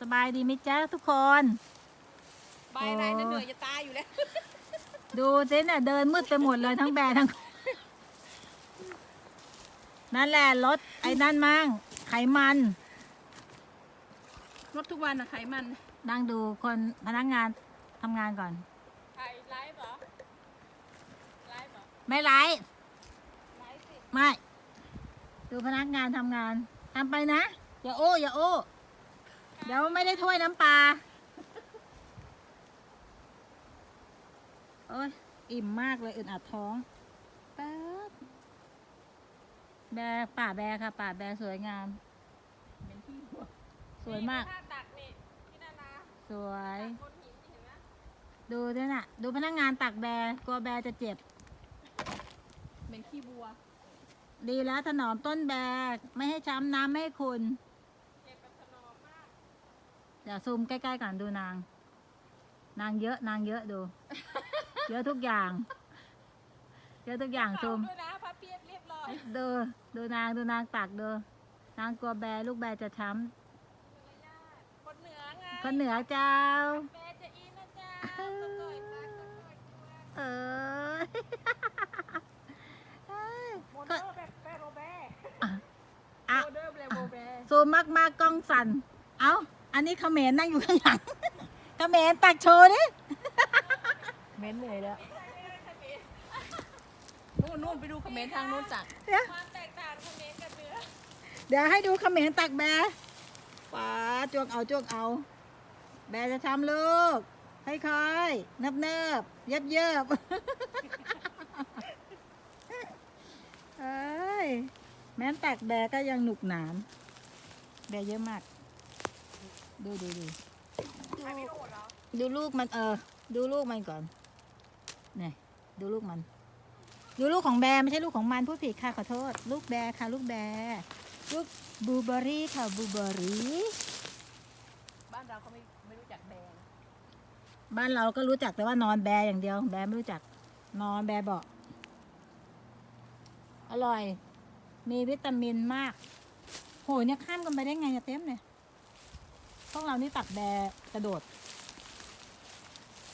สบายดีไหมจ๊ะทุกคน ใบอะไรนั่นเหนื่อยจะตายอยู่แล้ว ดูเจ๊เนี่ยเดินมืดไปหมดเลยทั้งแบร์ทั้ง นั่นแหละรถไอ้นั่นมั่งไขมันรถทุกวันอะไขมันนั่งดูคนพนักงานทำงานก่อน ไขไลฟ์เหรอไลฟ์เหรอไม่ไลฟ์ไลฟ์สิ ไม่ ดูพนักงานทำงานทำไปนะ อย่าโอ้ อย่าโอ้เดี๋ยวไม่ได้ถ้วยน้ำปลาโอ้ยอิ่มมากเลยอึดอัดท้องแป๊บแบร์ป่าแบร์ค่ะ ป่าแบร์สวยงามเป็นที่หัวสวยมากท่าตักนี่พี่นานาสวยบนหินนี่เห็นไหมดูด้วยน่ะ ดูพนักงานตักแบร์กลัวแบร์จะเจ็บ เป็นขี้บัว ดีแล้วถนอมต้นแบร์ไม่ให้ช้ำน้ำไม่ให้คุณ เก็บแบบถนอมมาก เดี๋ยวซูมใกล้ๆก่อนดูนาง นางเยอะนางเยอะดู เยอะทุกอย่าง เยอะทุกอย่างซูมเผด้วยนะพระเพียบเรียบร้อยดูดูนางดูนางตักดูนางกลัวแบร์ลูกแบร์จะช้มารยาทคนเหนือไงำคนเหนือเจ้าแม่จะอินนะจ๊ะตะโกยตะโกยเออเอ้ยโมเดอร์แบบแปโรแบอะโมเดอร์แบบโรแบซูมมากๆกล้องสั่นเอ้า อันนี้เขมรนั่งอยู่ข้างหลัง เขมรตักโชว์ดิเม้นเหนื่อยแล้วนู่นนู่นไปดูคอมเมนต์ทางนู้นจ้ะเดี๋ยวความแตกต่างคอมเมนต์กับเนื้อเดี๋ยวให้ดูเขมรตักแบร์ป๋าจวกเอาจวกเอา แบร์จะทำลูกค่อยๆเนิบเนิบๆเย็บเย็บๆเอ้ยแม้นตักแบร์ก็ยังหนุกหนาน แบร์เยอะมาก ดูดูดูใครไม่รู้เหรอดูลูกมันเออ ดูลูกมันก่อนเนี่ยดูลูกมัน ดูลูกของแบร์ไม่ใช่ลูกของมันพูดผิดค่ะขอโทษ ลูกแบร์ค่ะ ลูกแบร์ลูกบูเบอรี่ค่ะบูเบอรี่บ้านเราเขาไม่ไม่รู้จักแบงบ้านเราก็รู้จักแต่ว่านอนแบร์อย่างเดียว แบร์ไม่รู้จักนอนแบร์เบาะอร่อย มีวิตามินมาก โหเนี่ยข้ามกันไปได้ไงอะเต็มเนี่ย พวกเรานี่ตักแบกระโดด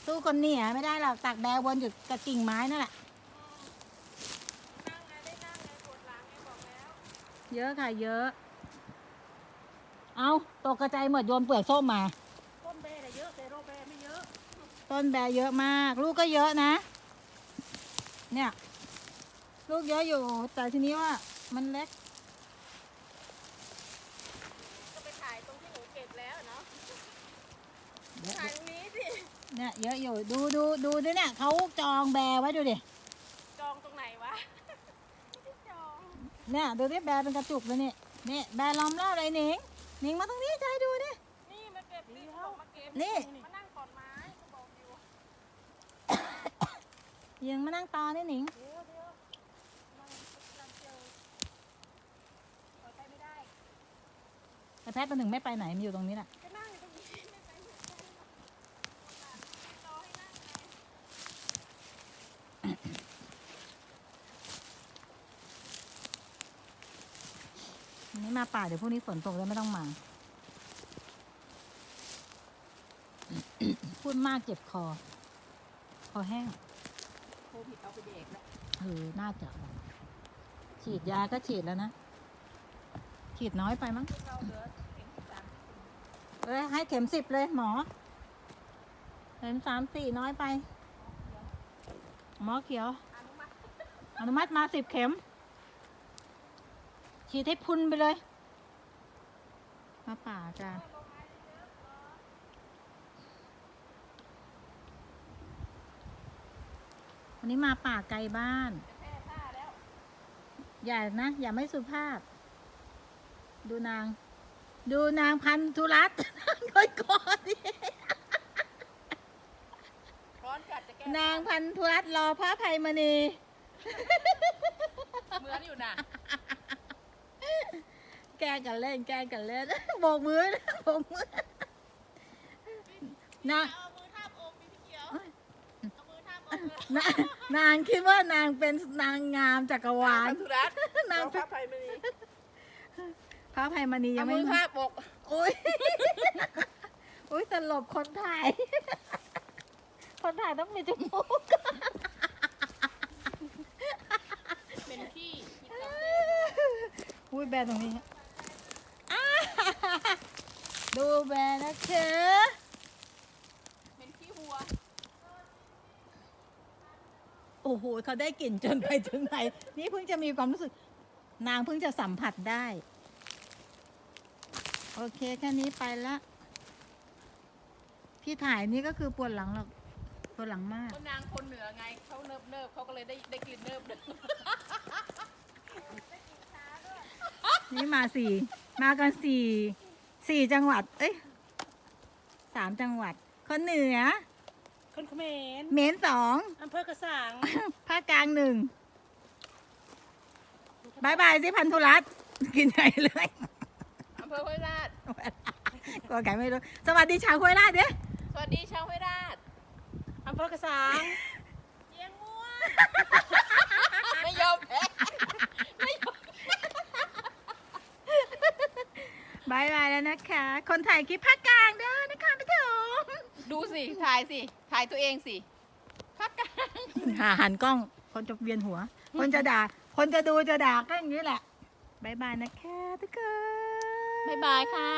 ตู้คนเหนียไม่ได้หรอกตักแบวนอยู่กับกิ่งไม้นั่นแหละนั่งไงได้นั่งไงปวดหลังไงบอกแล้วเยอะค่ะเยอะ เอาตกกระจายหมดโยนเปลือกส้มมา ต้นเบเยอะแต่โรเบไม่เยอะ ต้นแบเยอะมาก ลูกก็เยอะนะ เนี่ย ลูกเยอะอยู่ แต่ทีนี้ว่ามันเล็กไปถ่ายตรงที่หนูเก็บแล้วเนาะ เดี๋ยว ถ่ายตรงนี้สิ เนี่ยเยอะอยู่ดูดูดูดิเนี่ยเขาจองแบร์ไว้ดูดิจองตรงไหนวะไม่ได้จองเนี่ยดูดิแบร์เป็นกระจุกเลยนี่นี่แบร์ล้อมรอบเลยหนิงหนิงมาตรงนี้ใจดูดินี่มาเก็บนี่เขาบอกมาเก็บนี่มานั่งก่อนไม้ก็บอกอยู่ยังมานั่งตอนี่หนิงเดี๋ยวเดี๋ยวมันกำลังเจอเปิดไปไม่ได้แต่แพทย์มันถึงไม่ไปไหนมันอยู่ตรงนี้แหละ ก็นั่งอยู่ตรงนี้ไม่ไปไหนรอให้นั่งไง วันนี้มาป่าเดี๋ยวพรุ่งนี้ฝนตกแล้วไม่ต้องมา พูดมากเจ็บคอ คอแห้งโควิดเอาไปเด็กแล้วเออน่าจะว่ะฉีดยาก็ฉีดแล้วนะ ฉีดน้อยไปมั้งเราเหลือเข็มที่สามเอ้ยให้เข็มสิบเลยหมอ เข็มสามสี่น้อยไป หมอเขียว อนุมัติอนุมัติมาสิบเข็ม ฉีดให้พุนไปเลยมาป่าจ้าวันนี้มาป่าไกลบ้านจะแพ้ผ้าแล้วอย่านะ อย่าไม่สุภาพ ดูนาง ดูนางพันธุรัตน์ก่อนก่อนดิร้อนจัดจะแก้นางพันธุรัตน์รอพระภัยมณีเหมือนอยู่น่ะแก ล้งกันเล่น แกล้งกันเล่นโบกมือนะโบกมือนะเอามือทาบอกพี่เขียวเอามือทาบอกเลยนางนางคิดว่านางเป็นนางงามจักรวาล ธุรัตน์นาง พระภัยมณีพระภัยมณียัเอางมืไม่อทาบอกโอ้ยลบคนถ่าย คนถ่ายต้องมีจมูก เป็นขี้คิดกับ อุ้ยแบรนด์ตรงนี้อ้าดูแบรนด์นะคะ เป็นขี้วัว โอ้โหเขาได้กลิ่นจนไปถึงไหน นี่เพิ่งจะมีความรู้สึก นางเพิ่งจะสัมผัสได้ โอเคแค่นี้ไปละที่ถ่ายนี่ก็คือปวดหลังหรอกปวดหลังมาก ก็นางคนเหนือไงเขาเนิบเนิบๆเขาก็เลยได้ได้กลิ่นเนิบเนิบนี่มาสี่มากันสี่สี่จังหวัด เอ้ยสามจังหวัด คนเหนือ คนเขมรเหมนสองอำเภอกระสังภาคกลางหนึ่งบายบายสิพันธุรัตน์กินใหญ่เลยอำเภอห้วยราช กลัวไก่ไม่รู้ สวัสดีชาวห้วยราชเด้สวัสดีชาวห้วยราชอำเภอกระสังเยียงงัวไม่ยอมแพ้บายบายแล้วนะคะ คนถ่ายคลิปภาคกลางเด้อนะคะพี่ถมดูสิ ถ่ายสิถ่ายตัวเองสิพักกันหาหันกล้อง คนจะเวียนหัว คนจะด่า คนจะดูจะด่าก็อย่างนี้แหละบายบายนะคะทุกคน บ๊ายบายค่ะ